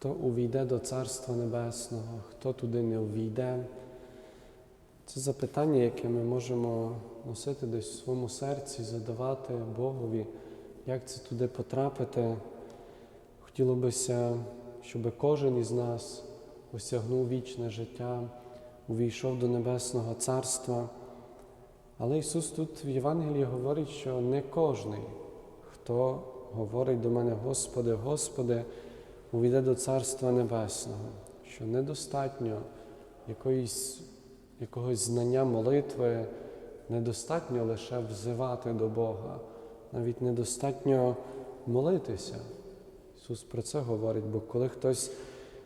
Хто увійде до Царства Небесного, хто туди не увійде. Це запитання, яке ми можемо носити десь в своєму серці, задавати Богові, як це туди потрапити. Хотіло бися, щоб кожен із нас осягнув вічне життя, увійшов до Небесного Царства. Але Ісус тут в Євангелії говорить, що не кожний, хто говорить до мене, Господи, Господи, увійде до Царства Небесного, що недостатньо якоїсь, якогось знання молитви, недостатньо лише взивати до Бога, навіть недостатньо молитися. Ісус про це говорить, бо коли хтось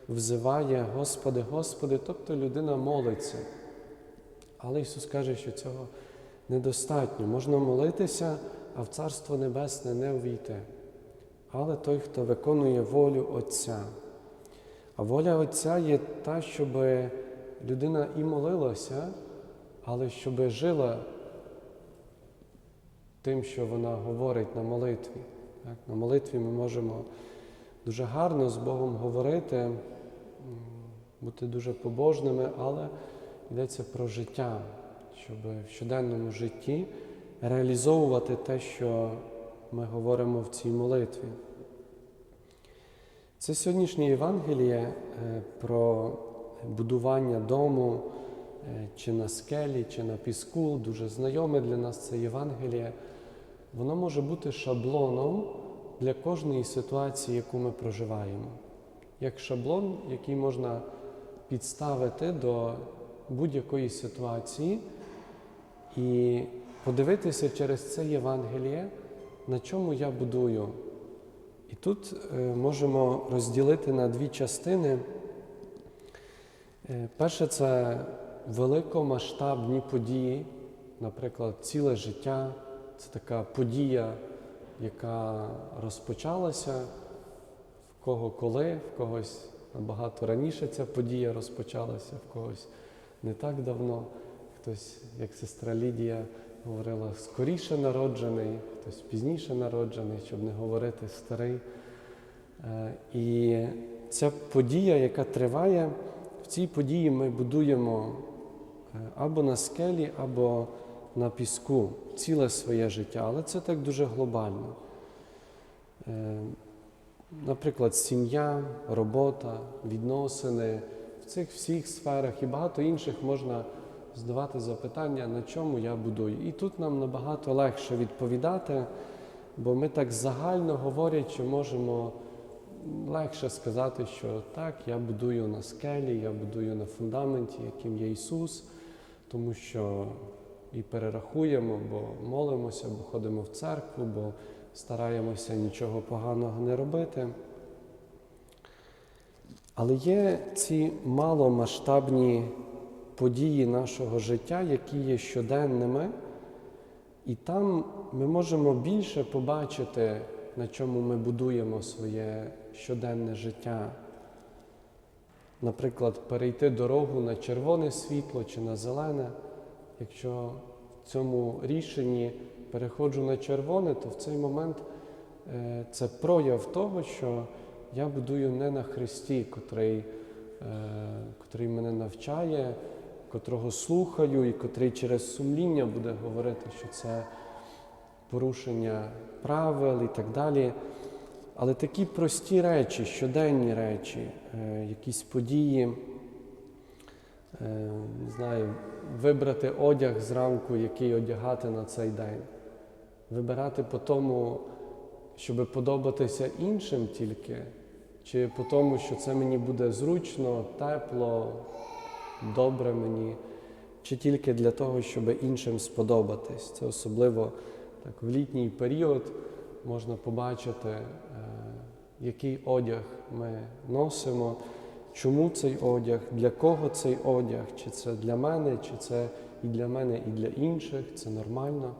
взиває Господи, Господи, тобто людина молиться. Але Ісус каже, що цього недостатньо. Можна молитися, а в Царство Небесне не увійти. Але той, хто виконує волю Отця. А воля Отця є та, щоб людина і молилася, але щоб жила тим, що вона говорить на молитві. Так? На молитві ми можемо дуже гарно з Богом говорити, бути дуже побожними, але йдеться про життя, щоб в щоденному житті реалізовувати те, що ми говоримо в цій молитві. Це сьогоднішнє Євангеліє е, про будування дому е, чи на скелі, чи на піску, дуже знайоме для нас це Євангеліє. Воно може бути шаблоном для кожної ситуації, яку ми проживаємо. Як шаблон, який можна підставити до будь-якої ситуації і подивитися через це Євангеліє, на чому я будую. І тут е, можемо розділити на дві частини. Е, Перше це великомасштабні події, наприклад, ціле життя. Це така подія, яка розпочалася, в кого коли, в когось набагато раніше ця подія розпочалася, в когось не так давно. Хтось, як сестра Лідія говорила, скоріше народжений, хтось пізніше народжений, щоб не говорити старий. Е, І ця подія, яка триває, в цій події ми будуємо е, або на скелі, або на піску ціле своє життя, але це так дуже глобально. Е, Наприклад, сім'я, робота, відносини в цих всіх сферах і багато інших можна задавати запитання, на чому я будую. І тут нам набагато легше відповідати, бо ми так загально говорячи, можемо легше сказати, що так, я будую на скелі, я будую на фундаменті, яким є Ісус, тому що і перерахуємо, бо молимося, бо ходимо в церкву, бо стараємося нічого поганого не робити. Але є ці маломасштабні події нашого життя, які є щоденними, і там ми можемо більше побачити, на чому ми будуємо своє щоденне життя. Наприклад, перейти дорогу на червоне світло чи на зелене. Якщо в цьому рішенні переходжу на червоне, то в цей момент е, це прояв того, що я будую не на Христі, котрий, е, котрий мене навчає, котрого слухаю, і котрий через сумління буде говорити, що це порушення правил і так далі. Але такі прості речі, щоденні речі, е, якісь події, е, не знаю, вибрати одяг зранку, який одягати на цей день, вибирати по тому, щоб подобатися іншим тільки, чи по тому, що це мені буде зручно, тепло, добре мені, чи тільки для того, щоб іншим сподобатись. Це особливо так в літній період можна побачити, е, який одяг ми носимо, чому цей одяг, для кого цей одяг, чи це для мене, чи це і для мене, і для інших, це нормально.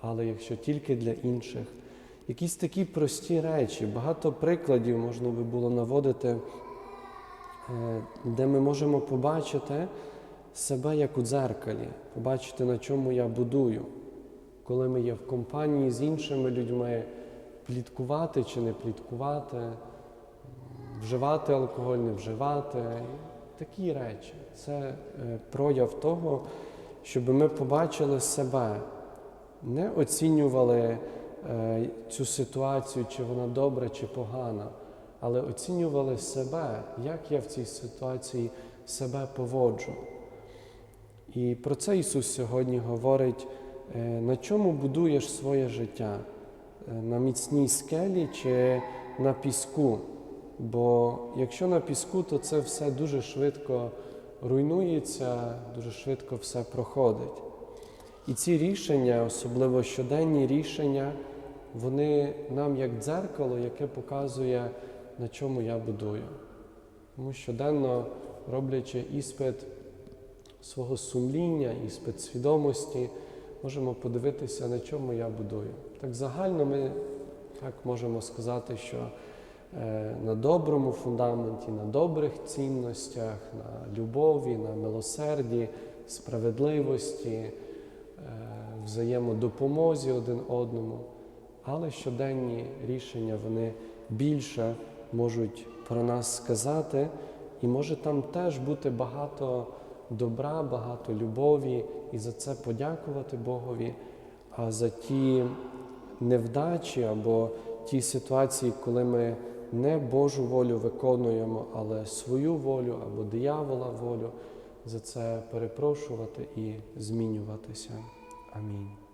Але якщо тільки для інших, якісь такі прості речі, багато прикладів можна би було наводити, де ми можемо побачити себе як у дзеркалі, побачити, на чому я будую. Коли ми є в компанії з іншими людьми, пліткувати чи не пліткувати, вживати алкоголь, не вживати. Такі речі. Це е, прояв того, щоб ми побачили себе, не оцінювали е, цю ситуацію, чи вона добра, чи погана, але оцінювали себе, як я в цій ситуації себе поводжу. І про це Ісус сьогодні говорить, е, на чому будуєш своє життя? Е, На міцній скелі чи на піску? Бо якщо на піску, то це все дуже швидко руйнується, дуже швидко все проходить. І ці рішення, особливо щоденні рішення, вони нам як дзеркало, яке показує, на чому я будую. Тому щоденно роблячи іспит свого сумління, іспит свідомості, можемо подивитися, на чому я будую. Так загально ми так можемо сказати, що е, на доброму фундаменті, на добрих цінностях, на любові, на милосерді, справедливості, е, взаємодопомозі один одному. Але щоденні рішення вони більше можуть про нас сказати, і може там теж бути багато добра, багато любові, і за це подякувати Богові. А за ті невдачі або ті ситуації, коли ми не Божу волю виконуємо, але свою волю або диявола волю, за це перепрошувати і змінюватися. Амінь.